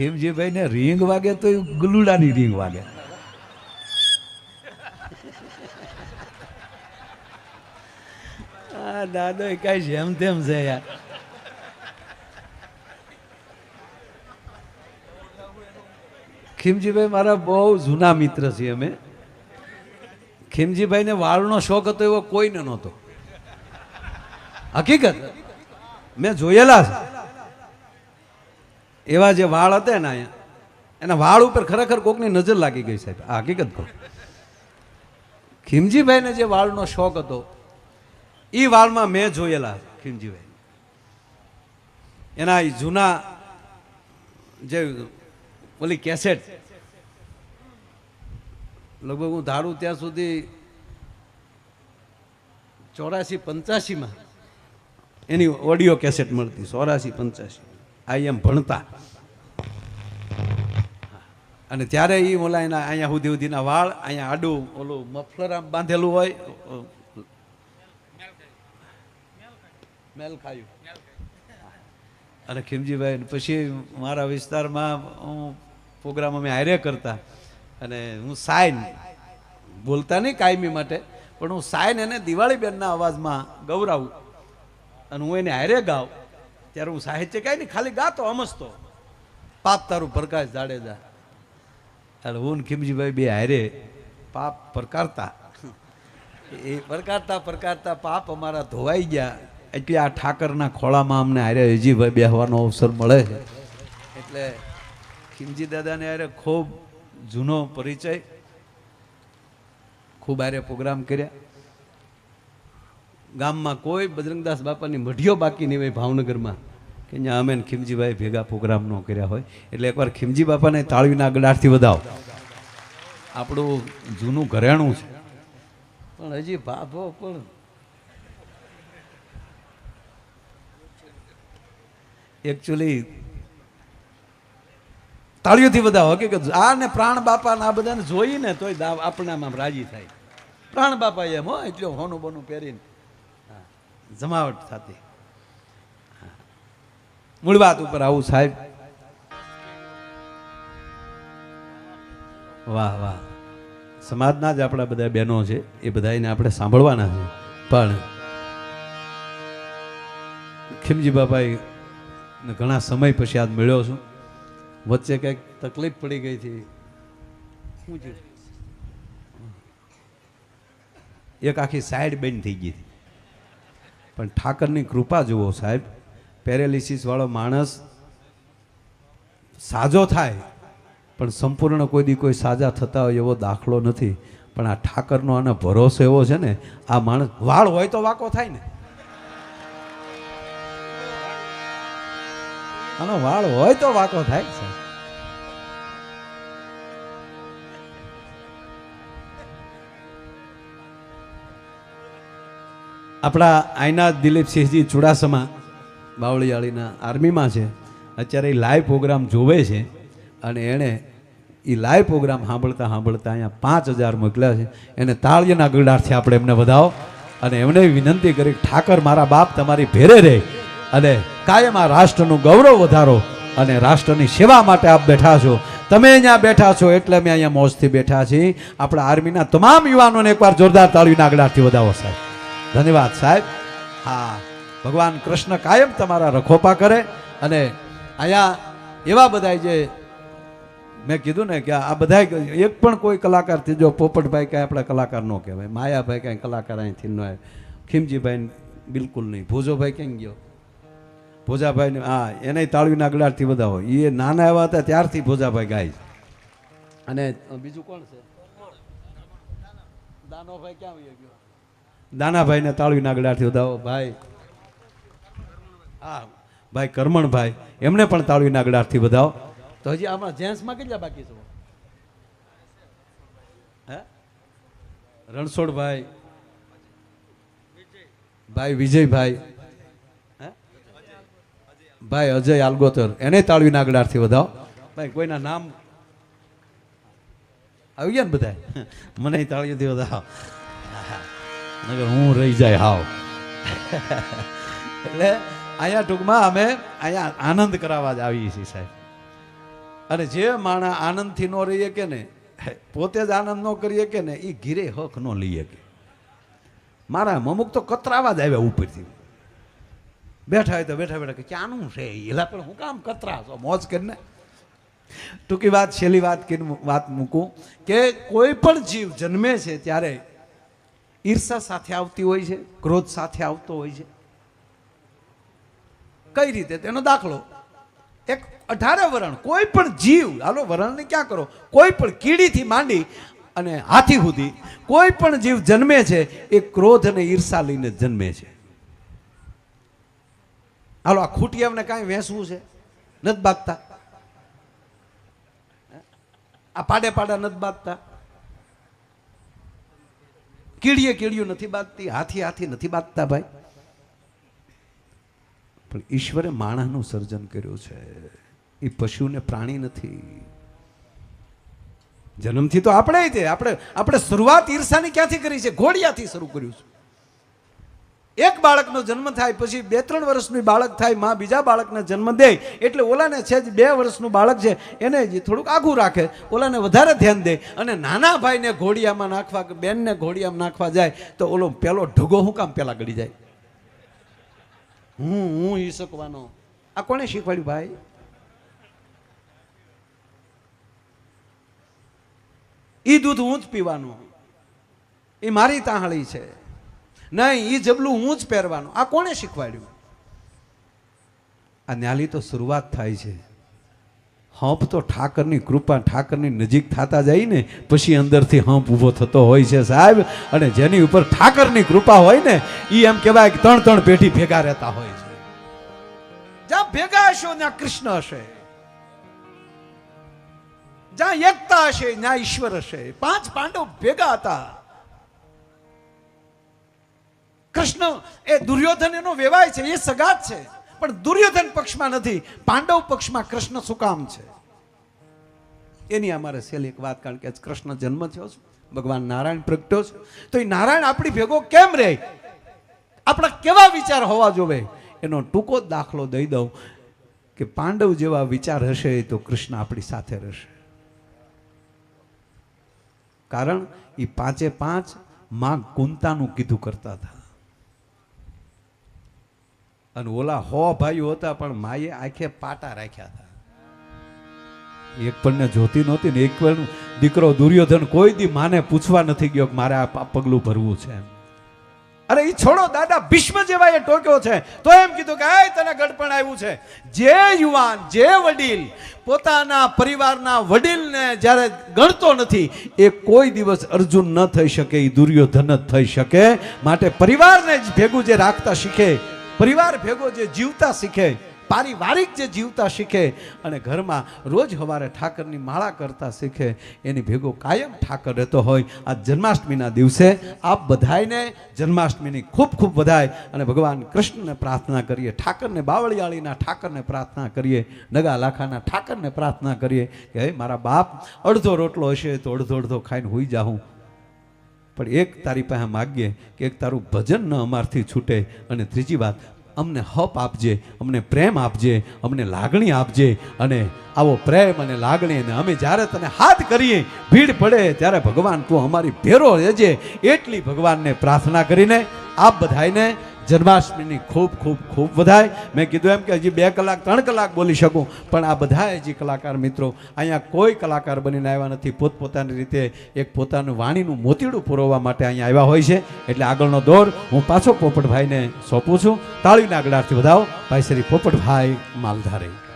ખીમજીભાઈ ને રીંગ વાગે તો એ ગુલુડાની રીંગ વાગે. આ દાદો કઈ જેમ તેમ છે યાર. ખીમજીભાઈ મારા બહુ જૂના મિત્ર છીએ અમે. ખીમજીભાઈને વાળનો શોખ હતો એવો કોઈને નહોતો. હકીકત? મેં જોયેલા છે. એવા જે વાળ હતા ને અહીંયા, એના વાળ ઉપર ખરેખર કોકની નજર લાગી ગઈ સાહેબ. આ હકીકત કહું. ખીમજીભાઈને જે વાળનો શોખ હતો એ વાળમાં મેં જોયેલા ખીમજીભાઈ. એના જૂના જે ઓલી કેસેટ, લગભગ હું ધારું ત્યાં સુધી ચોરાસી પંચ્યાસીમાં એની ઓડિયો કેસેટ મળતી, ચોરાસી પંચ્યાસી. એમ ભણતા. અને ત્યારે એ ઓલા એના અહીંયા સુધી સુધીના વાળ, અહીંયા આડું ઓલું મફલર આમ બાંધેલું હોય મેલ ખાયું અને ખીમજીભાઈ પછી મારા વિસ્તારમાં હું પ્રોગ્રામ અમે હારે કરતા. અને હું સાઈન બોલતા નહીં કાયમી માટે, પણ હું સાઈન એને દિવાળી બેનના અવાજમાં ગૌરાવું. અને હું એને હારે ગાઉં. ત્યારે હું સાહિત્ય કાંઈ નહીં ખાલી ગાતો હમસતો પાપ તારું પ્રકાશ જાડેજા. એટલે હું ખીમજીભાઈ બે હારે પાપ પ્રકારતા. એ પ્રકારતા પ્રકારતા પાપ અમારા ધોવાઈ ગયા. એટલે આ ઠાકરના ખોળામાં અમને હારે હજીભાઈ બેહવાનો અવસર મળે છે. એટલે ખીમજી દાદાને હારે ખૂબ જૂનો પરિચય. ખૂબ હારે પ્રોગ્રામ કર્યા. ગામમાં કોઈ બજરંગદાસ બાપાની મઢીઓ બાકી નહીં હોય ભાવનગરમાં. કે ત્યાં અમે ખીમજીભાઈ ભેગા પ્રોગ્રામ ન કર્યા હોય. એટલે એકવાર ખીમજી બાપાને તાળવીના ગડારથી વધાવો. આપણું જૂનું ઘરેણું છે. પણ હજી બાપો પણ એકચ્યુઅલી તાળીઓથી વધાવો. કે આ ને પ્રાણ બાપા આ બધાને જોઈને તોય દાવ આપણામાં રાજી થાય. પ્રાણ બાપા એમ, હો, એટલે હોનું બોનું પહેરીને જમાવટ થતી. મૂળ વાત ઉપર આવું, સાહેબ. વાહ વાહ. સમાજના જ આપણા બધા બહેનો છે, એ બધાને આપણે સાંભળવાના છે. પણ ખીમજી બાપાએ ઘણા સમય પછી આજ મળ્યો છું. વચ્ચે કંઈક તકલીફ પડી ગઈ હતી. શું એક આખી સાઈડ બેન્ડ થઈ ગઈ હતી. પણ ઠાકરની કૃપા જુઓ સાહેબ. પેરેલિસિસવાળો માણસ સાજો થાય, પણ સંપૂર્ણ કોઈ દી કોઈ સાજા થતા હોય એવો દાખલો નથી. પણ આ ઠાકરનો આને ભરોસો એવો છે ને, આ માણસ વાળ હોય તો વાકો થાય ને. આનો વાળ હોય તો વાકો થાય છે આપણા આઈના દિલીપસિંહજી ચુડાસમા બાવળીયાળીના આર્મીમાં છે. અત્યારે એ લાઈવ પ્રોગ્રામ જોવે છે અને એણે એ લાઈવ પ્રોગ્રામ સાંભળતા સાંભળતા અહીંયા પાંચ હજાર મોકલ્યા છે. એને તાળીના ગળાથી આપણે એમને વધાવો અને એમને વિનંતી કરી, ઠાકર, મારા બાપ તમારી ભેરે રહે અને કાયમ આ રાષ્ટ્રનું ગૌરવ વધારો અને રાષ્ટ્રની સેવા માટે આપ બેઠા છો. તમે અહીંયા બેઠા છો એટલે અમે અહીંયા મોજથી બેઠા છીએ. આપણા આર્મીના તમામ યુવાનોને એકવાર જોરદાર તાળીના આગળથી વધાવો, સાહેબ. ધન્યવાદ, સાહેબ. હા, ભગવાન કૃષ્ણ કાયમ તમારા રખોપા કરે અને અહીંયા એવા બધા જે મેં કીધું ને કે આ બધા એક પણ કોઈ કલાકાર જો પોપટભાઈ કાંઈ આપણા કલાકાર ન કહેવાય. માયાભાઈ કાંઈ કલાકાર અહીંથી ન ખીમજીભાઈ બિલકુલ નહીં. ભોજોભાઈ કેમ ગયો? ભોજાભાઈ હા, એને તાળવીના આગળથી બધા હોય એ નાના એવા હતા ત્યારથી ભોજાભાઈ ગાય. અને બીજું કોણ છે? દાનોભાઈ ક્યાં ગયો? દાનાભાઈને તાળવીના આગળથી વધાવો. ભાઈ. હા ભાઈ કરમણભાઈ, એમને પણ તાળવીના આગળથી વધાવો. તો હજી આમાં જેન્ટ્સમાં કેટલા બાકી છો? હે? રણછોડભાઈ. ભાઈ વિજયભાઈ. ભાઈ અજય આલગોતર, એને તાળવીના આગળથી વધાવો. ભાઈ, કોઈના નામ? આવી ગયા ને બધા મને તાળીઓથી વધાવો. નગર હું રહી જાય હાવ. એટલે અહીંયા ટૂંકમાં અમે અહીંયા આનંદ કરાવવા જ આવીએ છીએ સાહેબ. અને જે માણસ આનંદથી ન રહીએ કે ને, પોતે જ આનંદ ન કરીએ કે ને એ ઘીરે હક ન લઈએ કે. મારા અમુક તો કતરાવા જ આવ્યા ઉપરથી. બેઠા હોય તો બેઠા બેઠા કે, ક્યાંનું છે એલા પણ હું કામ કતરા છો, મોજ કરીને ટૂંકી વાત, છેલ્લી વાત કરીને વાત મૂકું કે કોઈ પણ જીવ જન્મે છે ત્યારે ઈર્ષા સાથે આવતી હોય છે, ક્રોધ સાથે આવતો હોય છે. કઈ રીતે? તેનો દાખલો. એક અઢારે વરણ, કોઈ પણ જીવ, હાલો, વરણને ક્યાં કરો? કોઈ પણ કીડીથી માંડી અને હાથી સુધી, કોઈ પણ જીવ જન્મે છે, એ ક્રોધ અને ઈર્ષા લઈને જન્મે છે. હાલો, આ ખૂટિયામને કાંઈ વેસવું છે? નથી બાગતા આ પાડે પાડા નથી બાંધતા? કીડીએ કીડીયું નથી બાંધતી, હાથી હાથી નથી બાંધતા ભાઈ. પણ ઈશ્વરે માણસનું સર્જન કર્યું છે. એ પશુને પ્રાણી નથી. જન્મથી તો આપણે આપણે આપણે શરૂઆત ઈર્ષાની ક્યાંથી કરી છે? ઘોડિયાથી શરૂ કર્યું છે. એક બાળકનો જન્મ થાય પછી બે ત્રણ વર્ષનું બાળક થાય, માં બીજા બાળકને જન્મ દે. એટલે ઓલાને છે જ બે વર્ષનું બાળક છે, એને જ થોડુંક આઘું રાખે. ઓલાને વધારે ધ્યાન દે. અને નાના ભાઈને ઘોડિયામાં નાખવા કે બેનને ઘોડિયામાં નાખવા જાય, તો ઓલો પેલો ઢગો હું કામ પેલા ગળી જાય? હું હું ઈ શકવાનો. આ કોણે શીખવાડ્યું ભાઈ? ઈ દૂધ હું જ પીવાનું. એ મારી તાહળી છે. નહીં એ જબલું હું જ પહેરવાનું. આ કોણે શીખવાડ્યું? આ ન્યાલી તો શરૂઆત થાય છે. હંપ તો ઠાકરની કૃપા ઠાકરની નજીક થતા જાય ને પછી અંદરથી હંપ ઊભો થતો હોય છે સાહેબ. અને જેની ઉપર ઠાકરની કૃપા હોય ને એ એમ કહેવાય કે ત્રણ ત્રણ પેઢી ભેગા રહેતા હોય છે. જ્યાં ભેગા હશો ત્યાં કૃષ્ણ હશે. જ્યાં એકતા હશે ત્યાં ઈશ્વર હશે. પાંચ પાંડવ ભેગા હતા. કૃષ્ણ એ દુર્યોધન એનો વેવાય છે, એ સગાત છે. પણ દુર્યોધન પક્ષમાં નથી, પાંડવ પક્ષમાં કૃષ્ણ શું કામ છે? એની અમારે છેલ્લી એક વાત, કારણ કે કૃષ્ણ જન્મ થયો છે, ભગવાન નારાયણ પ્રગટ્યો છે. તો એ નારાયણ આપણી ભેગો કેમ રહે? આપણા કેવા વિચાર હોવા જોવે? એનો ટૂંકો દાખલો દઈ દઉં કે પાંડવ જેવા વિચાર હશે તો કૃષ્ણ આપણી સાથે રહેશે. કારણ એ પાંચે પાંચમાં કુંતાનું કીધું કરતા હતા. અને ઓલા હો ભાઈઓ હતા, પણ માએ આંખે પાટા રાખ્યા હતા. એક પણને જોતી નહોતી ને એક પણ દીકરો દુર્યોધન કોઈ દી માને પૂછવા નથી ગયો કે મારે આ પગલું ભરવું છે અરે એ છોડો, દાદા, ભીષ્મ જેવા એ ટોક્યો છે. તો એમ કીધું કે આ તને ગડપણ આવ્યું છે. જે યુવાન, જે વડીલ પોતાના પરિવારના વડીલને જ્યારે ગણતો નથી, એ કોઈ દિવસ અર્જુન ન થઈ શકે એ દુર્યોધન જ થઈ શકે. માટે પરિવારને જ ભેગું જે રાખતા શીખે પરિવાર ભેગો જે જીવતા શીખે, પારિવારિક જે જીવતા શીખે અને ઘરમાં રોજ સવારે ઠાકરની માળા કરતા શીખે, એની ભેગો કાયમ ઠાકર રહેતો હોય. આ જન્માષ્ટમીના દિવસે આપ બધાયને જન્માષ્ટમીની ખૂબ ખૂબ વધાય અને ભગવાન કૃષ્ણને પ્રાર્થના કરીએ, ઠાકરને બાવળિયાળીના ઠાકરને પ્રાર્થના કરીએ નગા લાખાના ઠાકરને પ્રાર્થના કરીએ કે, હે મારા બાપ, અડધો રોટલો હશે તો અડધો અડધો ખાઈને હોઈ જાઉં. પણ એક તારી પાસે માગીએ કે એક તારું ભજન ન અમારથી છૂટે. અને ત્રીજી વાત, અમને હપ આપજે, અમને પ્રેમ આપજે, અમને લાગણી આપજે. અને આવો પ્રેમ અને લાગણી અને અમે જ્યારે તને હાથ કરીએ, ભીડ પડે ત્યારે ભગવાન તું અમારી ભેરો રહેજે એટલી ભગવાનને પ્રાર્થના કરીને આપ બધાયને જન્માષ્ટમીની ખૂબ ખૂબ ખૂબ વધાય મેં કીધું એમ કે હજી બે કલાક, ત્રણ કલાક બોલી શકું, પણ આ બધા હજી કલાકાર મિત્રો અહીંયા કોઈ કલાકાર બનીને આવ્યા નથી. પોતપોતાની રીતે એક પોતાનું વાણીનું મોતીડું પુરવવા માટે અહીંયા આવ્યા હોય છે. એટલે આગળનો દોર હું પાછો પોપટભાઈને સોંપું છું. તાળીના આગળથી વધાવો. ભાઈ શ્રી પોપટભાઈ માલધારી.